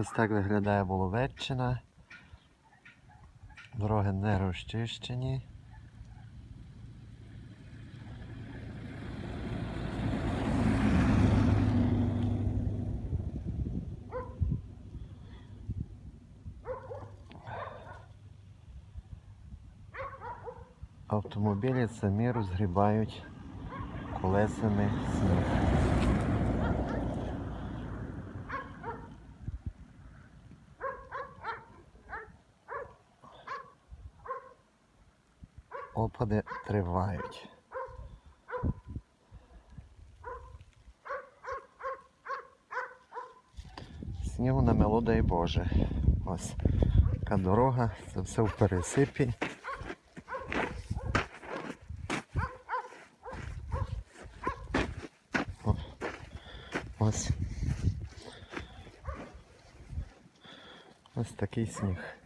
Ось так виглядає Воловеччина. Дороги не розчищені. Автомобілі самі розгрібають колесами сніг. Опади тривають. Снігу намело, дай Боже. Ось така дорога, це все в пересипі. Ось. Ось такий сніг.